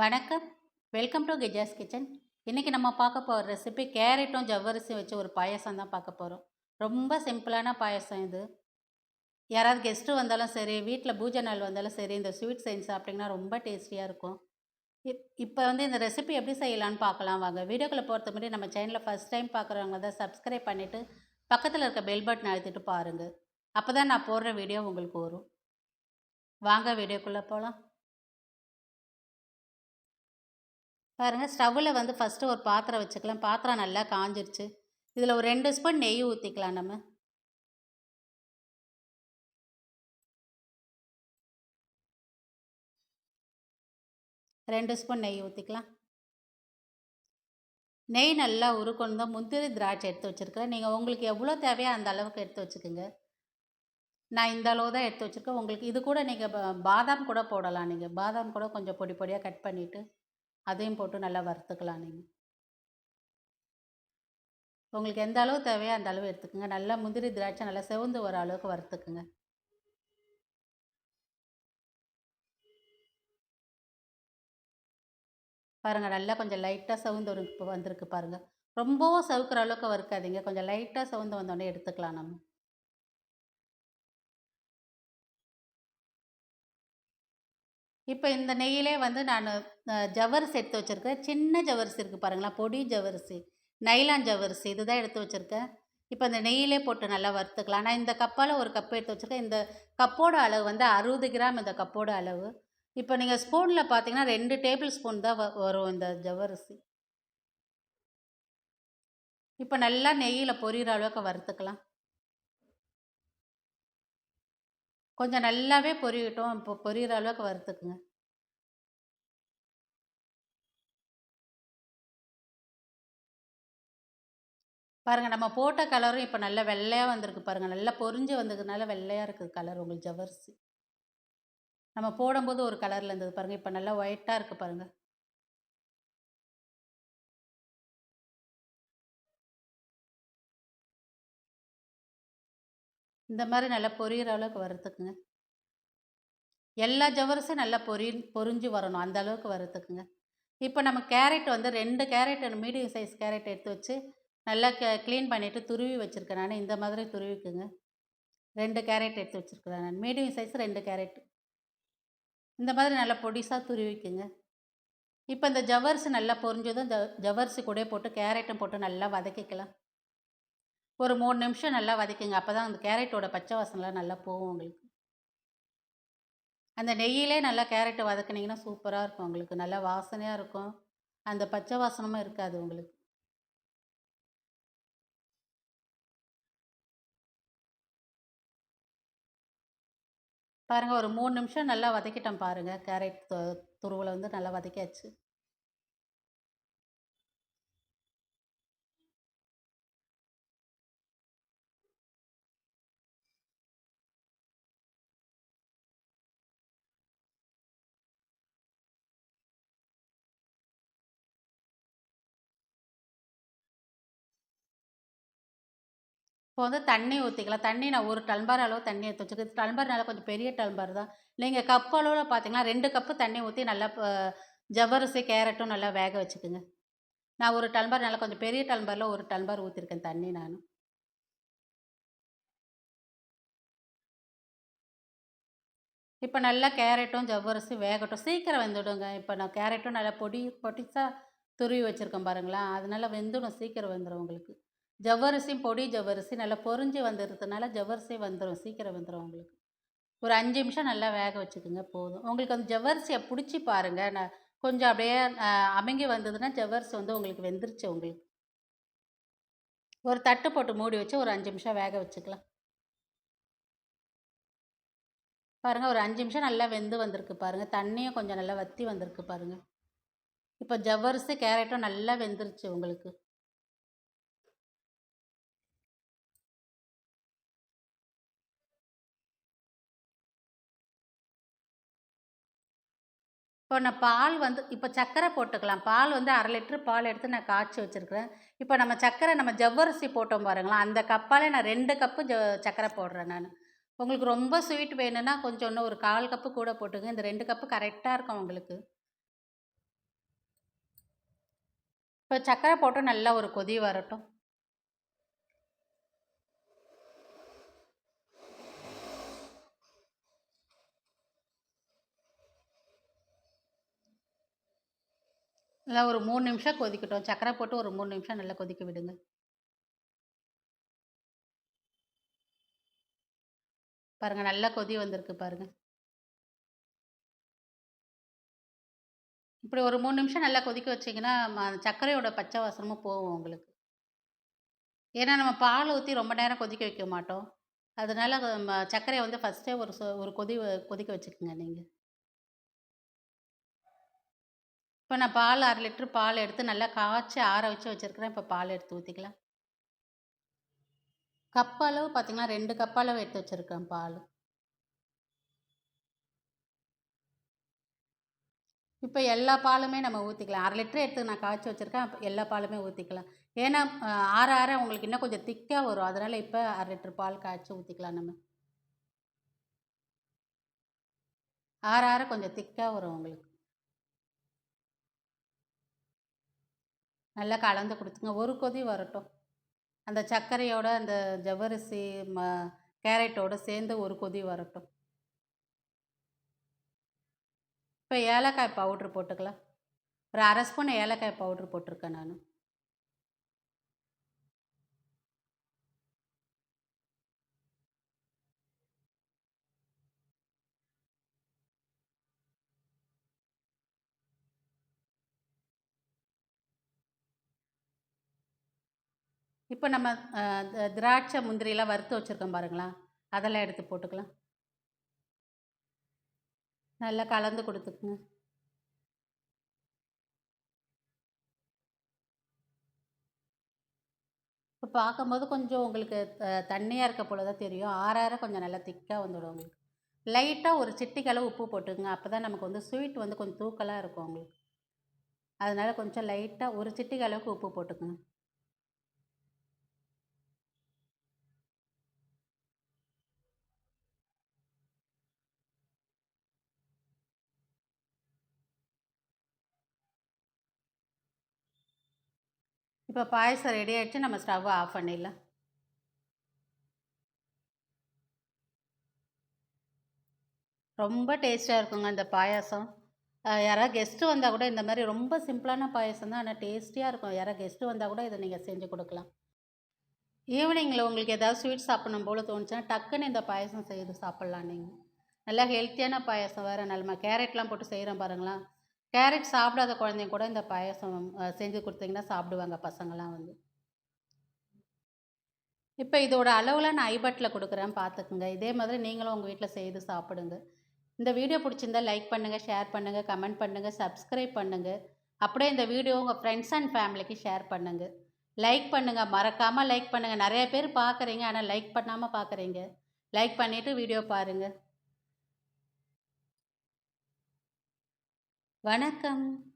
வணக்கம். Welcome to கெஜாஸ் kitchen இன்றைக்கி நம்ம பார்க்க போகிற ரெசிபி கேரட்டும் ஜவ்வரிசியும் வச்சு ஒரு பாயசம் தான் பார்க்க போகிறோம் ரொம்ப சிம்பிளான பாயசம் இது. யாராவது கெஸ்ட்டு வந்தாலும் சரி வீட்டில் பூஜை நாள் வந்தாலும் சரி இந்த ஸ்வீட் செஞ்சு சாப்பிட்டிங்கன்னா ரொம்ப டேஸ்டியாக இருக்கும். இப் இப்போ வந்து இந்த ரெசிபி எப்படி செய்யலான்னு பார்க்கலாம் வாங்க. வீடியோக்குள்ளே பொறுத்த முன்னாடி நம்ம சேனலில் ஃபஸ்ட் டைம் பார்க்குறவங்க தான் சப்ஸ்கிரைப் பண்ணிவிட்டு பக்கத்தில் இருக்க பெல் பட்டன் அழுத்திட்டு பாருங்கள் அப்போ தான் நான் போடுற வீடியோ உங்களுக்கு வரும். வாங்க வீடியோக்குள்ளே போகலாம் பாருங்கள் ஸ்டவ்வில் வந்து ஃபஸ்ட்டு ஒரு பாத்திரம் வச்சுக்கலாம். பாத்திரம் நல்லா காஞ்சிருச்சு. இதில் ஒரு ரெண்டு ஸ்பூன் நெய் ஊற்றிக்கலாம் நம்ம. ரெண்டு ஸ்பூன் நெய் ஊற்றிக்கலாம் நெய் நல்லா உருக்கணும். தான் முந்திரி திராட்சை எடுத்து வச்சுருக்கிறேன். நீங்கள் உங்களுக்கு எவ்வளோ தேவையோ அந்த அளவுக்கு எடுத்து வச்சுக்கோங்க. நான் இந்த அளவு தான் எடுத்து வச்சுருக்கேன். உங்களுக்கு இது கூட நீங்கள் பாதாம் கூட போடலாம். நீங்கள் பாதாம் கூட கொஞ்சம் பொடி பொடியாக கட் பண்ணிவிட்டு அதையும் போட்டு நல்லா வறுத்துக்கலாம் நீங்கள் உங்களுக்கு எந்த அளவு தேவையோ அந்த அளவு எடுத்துக்கோங்க. நல்லா முந்திரி திராட்சை நல்லா செவந்து வர அளவுக்கு வறுத்துக்குங்க. பாருங்கள் நல்லா கொஞ்சம் லைட்டாக சவுந்து ஒரு இப்போ வந்திருக்கு பாருங்கள் ரொம்பவும் சவுக்கிற அளவுக்கு வறுக்காதீங்க. கொஞ்சம் லைட்டாக சவுந்து வந்தோடனே எடுத்துக்கலாம் நம்ம. இப்போ இந்த நெய்யிலே வந்து நான் ஜவரிசி எடுத்து வச்சுருக்கேன் சின்ன ஜவரிசி இருக்குது பாருங்களா பொடி ஜவரிசி நைலான் ஜவ்வரிசி இதுதான் எடுத்து வச்சுருக்கேன் இப்போ இந்த நெய்யிலே போட்டு நல்லா வறுத்துக்கலாம். நான் இந்த கப்பால் ஒரு கப்பு எடுத்து வச்சுருக்கேன். இந்த கப்போட அளவு வந்து அறுபது கிராம் இந்த கப்போட அளவு. இப்போ நீங்கள் ஸ்பூனில் பார்த்தீங்கன்னா ரெண்டு டேபிள் ஸ்பூன் தான் வரும் இந்த ஜவ்வரிசி. இப்போ நல்லா நெய்யில் பொரியிற அளவுக்கு வறுத்துக்கலாம். கொஞ்சம் நல்லாவே பொரியட்டும். இப்போ பொரியிற அளவுக்கு வறுத்துக்குங்க. பாருங்கள் நம்ம போட்ட கலரும் இப்போ நல்லா வெள்ளையாக வந்திருக்கு பாருங்கள் நல்லா பொறிஞ்சு வந்ததுனால வெள்ளையாக இருக்குது கலர் உங்களுக்கு ஜவர்சி நம்ம போடும்போது ஒரு கலரில் இருந்தது பாருங்கள் இப்போ நல்லா ஒயிட்டாக இருக்குது பாருங்கள் இந்த மாதிரி நல்லா பொரியிற அளவுக்கு வறுத்துக்குங்க. எல்லா ஜவரிசும் நல்லா பொரி பொரிஞ்சு வரணும். அந்த அளவுக்கு வறுத்துக்குங்க. இப்போ நம்ம கேரட் வந்து ரெண்டு கேரட் மீடியம் சைஸ் கேரட் எடுத்து வச்சு நல்லா க க்ளீன் பண்ணிவிட்டு துருவி வச்சுருக்கேன் நான். இந்த மாதிரி துருவிக்குங்க. ரெண்டு கேரட் எடுத்து வச்சுருக்கிறேன் நான். மீடியம் சைஸ் ரெண்டு கேரட். இந்த மாதிரி நல்லா பொடிசாக துருவிக்குங்க. இப்போ இந்த ஜவ்வரிசி நல்லா பொரிஞ்சதும் ஜ ஜவ்வரிசி கூட போட்டு கேரட்டும் போட்டு நல்லா வதக்கிக்கலாம். ஒரு மூணு நிமிஷம் நல்லா வதக்குங்க. அப்போ தான் அந்த கேரட்டோட பச்சை வாசனைலாம் நல்லா போகும் உங்களுக்கு. அந்த நெய்யிலே நல்லா கேரட்டு வதக்குனிங்கன்னா சூப்பராக இருக்கும். உங்களுக்கு நல்லா வாசனையாக இருக்கும். அந்த பச்சை வாசனமும் இருக்காது உங்களுக்கு. பாருங்கள் ஒரு மூணு நிமிஷம் நல்லா வதக்கிட்டோம் பாருங்கள் கேரட் துருவில் வந்து நல்லா வதக்கியாச்சு. இப்போ வந்து தண்ணி ஊற்றிக்கலாம் தண்ணி நான் ஒரு டல்பார் அளவு தண்ணி எடுத்து வச்சுருக்கேன். டல்பார் கொஞ்சம் பெரிய டல்பார் தான். நீங்கள் கப் அளவில் பார்த்தீங்கன்னா ரெண்டு கப்பு தண்ணி ஊற்றி நல்லா ஜவ்வரிசி கேரட்டும் நல்லா வேக வச்சுக்குங்க. நான் ஒரு டல்பார் நல்லா கொஞ்சம் பெரிய டல்பாரில் ஒரு டல்பார் ஊற்றிருக்கேன் தண்ணி நான். இப்போ நல்லா கேரட்டும் ஜவ்வரிசி வேகட்டும். சீக்கிரம் வெந்துடுங்க. இப்போ நான் கேரட்டும் நல்லா பொடி பொடிசாக துருவி வச்சுருக்கேன் பாருங்களேன். அதனால வெந்துடும். சீக்கிரம் வெந்துடும் உங்களுக்கு. ஜவ்வரிசியும் பொடி ஜவ்வரிசி நல்லா பொறிஞ்சு வந்துடுறதுனால ஜவ்வரிசி வந்துடும் சீக்கிரம் வந்துடும் உங்களுக்கு. ஒரு அஞ்சு நிமிஷம் நல்லா வேக வச்சுக்கோங்க போதும். உங்களுக்கு அந்த ஜவ்வரிசியை பிடிச்சி பாருங்கள் நான் கொஞ்சம் அப்படியே அமைங்கி வந்ததுன்னா ஜவ்வரிசி வந்து உங்களுக்கு வெந்துருச்சு உங்களுக்கு. ஒரு தட்டு போட்டு மூடி வச்சு ஒரு அஞ்சு நிமிஷம் வேக வச்சுக்கலாம். பாருங்கள் ஒரு அஞ்சு நிமிஷம் நல்லா வெந்து வந்திருக்கு பாருங்கள் தண்ணியும் கொஞ்சம் நல்லா வற்றி வந்திருக்கு பாருங்கள் இப்போ ஜவ்வரிசி கேரட்டும் நல்லா வெந்துருச்சு உங்களுக்கு. இப்போ நான் பால் வந்து இப்போ சர்க்கரை போட்டுக்கலாம். பால் வந்து அரை லிட்ரு பால் எடுத்து நான் காய்ச்சி வச்சுருக்கிறேன். இப்போ நம்ம சர்க்கரை நம்ம ஜவ்வரிசி போட்டோம் பாருங்களேன். அந்த கப்பால் நான் ரெண்டு கப்பு ஜ சர்க்கரை போடுறேன் நான். உங்களுக்கு ரொம்ப ஸ்வீட் வேணும்னா கொஞ்சம் இன்னும் ஒரு கால் கப்பு கூட போட்டுங்க இந்த ரெண்டு கப்பு கரெக்டாக இருக்கும் உங்களுக்கு. இப்போ சர்க்கரை போட்டு நல்லா ஒரு கொதி வரட்டும். நல்லா ஒரு மூணு நிமிஷம் கொதிக்கட்டும். சக்கரை போட்டு ஒரு மூணு நிமிஷம் நல்லா கொதிக்க விடுங்க. பாருங்க நல்லா கொதி வந்திருக்கு பாருங்க. இப்படி ஒரு மூணு நிமிஷம் நல்லா கொதிக்க வச்சிங்கன்னா சர்க்கரையோட பச்சை வாசனமும் போகும் உங்களுக்கு. ஏன்னா நம்ம பால் ஊற்றி ரொம்ப நேரம் கொதிக்க வைக்க மாட்டோம். அதனால ம- சர்க்கரையை வந்து ஃபஸ்ட்டே ஒரு ஒரு கொதி வ- கொதிக்க வச்சுக்கோங்க நீங்கள் இப்போ நான் பால் அரை லிட்டர் பால் எடுத்து நல்லா காய்ச்சி ஆற வச்சு வச்சுருக்கிறேன். இப்போ பால் எடுத்து ஊற்றிக்கலாம் கப் அளவு பார்த்தீங்கன்னா ரெண்டு கப் அளவு எடுத்து வச்சுருக்கேன் பால். இப்போ எல்லா பாலுமே நம்ம ஊற்றிக்கலாம் அரை லிட்டர் எடுத்து நான் காய்ச்சி வச்சுருக்கேன். எல்லா பாலுமே ஊற்றிக்கலாம் ஏன்னா ஆற ஆற உங்களுக்கு இன்னும் கொஞ்சம் திக்காக வரும். அதனால் இப்போ அரை லிட்டர் பால் காய்ச்சி ஊற்றிக்கலாம் நம்ம. ஆற ஆற கொஞ்சம் திக்காக வரும் உங்களுக்கு. நல்லா கலந்து கொடுத்துங்க. ஒரு கொதி வரட்டும். அந்த சர்க்கரையோட அந்த ஜவ்வரிசி ம கேரட்டோட சேர்ந்து ஒரு கொதி வரட்டும். இப்போ ஏலக்காய் பவுட்ரு போட்டுக்கலாம். ஒரு அரை ஸ்பூன் ஏலக்காய் பவுட்ரு போட்டிருக்கேன் நான். இப்போ நம்ம திராட்சை முந்திரியெல்லாம் வறுத்து வச்சுருக்கோம் பாருங்களா? அதெல்லாம் எடுத்து போட்டுக்கலாம். நல்லா கலந்து கொடுத்துக்குங்க. இப்போ பார்க்கும்போது கொஞ்சம் உங்களுக்கு தண்ணியாக இருக்க போல தான் தெரியும். ஆறாற கொஞ்சம் நல்லா திக்காக வந்துடும் உங்களுக்கு. லைட்டாக ஒரு சிட்டிக்களவு உப்பு போட்டுக்குங்க. அப்போ தான் நமக்கு வந்து ஸ்வீட் வந்து கொஞ்சம் தூக்கலாக இருக்கும் உங்களுக்கு. அதனால் கொஞ்சம் லைட்டாக ஒரு சிட்டிக்கு அளவுக்கு உப்பு போட்டுக்குங்க. இப்போ பாயசம் ரெடி ஆகிடுச்சு நம்ம ஸ்டவ்வை ஆஃப் பண்ணிடலாம். ரொம்ப டேஸ்ட்டாக இருக்குங்க இந்த பாயாசம். யாராவது கெஸ்ட்டு வந்தால் கூட இந்த மாதிரி ரொம்ப சிம்பிளான பாயாசம் தான் ஆனால் டேஸ்டியாக இருக்கும். யாராவது கெஸ்ட்டு வந்தால் கூட இதை நீங்கள் செஞ்சு கொடுக்கலாம். ஈவினிங்கில் உங்களுக்கு ஏதாவது ஸ்வீட் சாப்பிடணும் போல் தோணுச்சுன்னா டக்குன்னு இந்த பாயசம் செய்து சாப்பிட்லாம் நீங்கள் நல்லா ஹெல்த்தியான பாயாசம் வேறு நல்ல கேரட்லாம் போட்டு செய்கிறோம் பாருங்களேன். கேரட் சாப்பிடாத குழந்தைங்க கூட இந்த பாயசம் செஞ்சு கொடுத்தீங்கன்னா சாப்பிடுவாங்க பசங்களாம் வந்து. இப்போ இதோட அளவில் நான் ஐபட்டில் கொடுக்குறேன் பார்த்துக்குங்க. இதே மாதிரி நீங்களும் உங்கள் வீட்டில் செய்து சாப்பிடுங்க. இந்த வீடியோ பிடிச்சிருந்தா லைக் பண்ணுங்கள் ஷேர் பண்ணுங்கள் கமெண்ட் பண்ணுங்கள் சப்ஸ்கிரைப் பண்ணுங்கள் அப்படியே இந்த வீடியோ உங்கள் ஃப்ரெண்ட்ஸ் அண்ட் ஃபேமிலிக்கு ஷேர் பண்ணுங்கள் லைக் பண்ணுங்கள் மறக்காமல் லைக் பண்ணுங்கள் நிறைய பேர் பார்க்குறீங்க ஆனால் லைக் பண்ணாமல் பார்க்குறீங்க. லைக் பண்ணிவிட்டு வீடியோ பாருங்கள் வணக்கம்.